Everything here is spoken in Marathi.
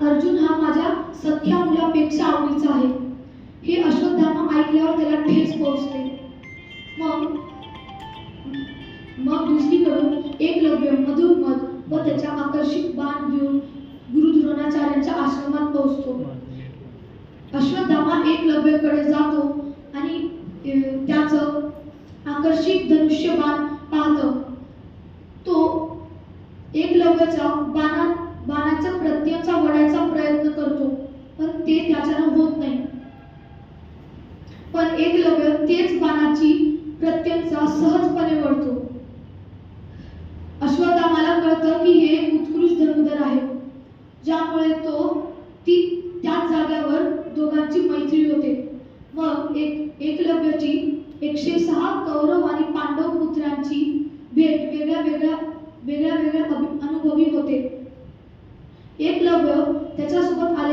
अर्जुन हा माझ्या सख्या मुलापेक्षा आवडीचा आहे. हे अश्वत्थामा ऐकल्यावर त्याला ठेच पोहोचते. मग मग दुसरीकडून एकलव्य मधुमध व त्याच्या आकर्षित बाण घेऊन गुरु द्रोणाचार्यांच्या आश्रमात पोहोचतो. अश्वत्थामा एकलव्यकडे जातो आणि त्याचं आकर्षित धनुष्य बाण पाहतो. तो एकलव्याचा बाणा बाणाचा एकलव्य तेच बाणाची प्रत्यंचा सहजपणे वळतो. अश्वत्थामाला कळतं की हे उत्कृष्ट धनुधर आहे ज्यामुळे तो ती त्याच जाग्यावर दोघांची मैत्री होते. मग एक एकलव्याची एकशे सहा कौरव आणि पांडव पुत्रांची भेट वेगळ्या वेगळ्या वेगळ्या वेगळ्या अनुभवी होते. एकलव्य त्याच्यासोबत आलेल्या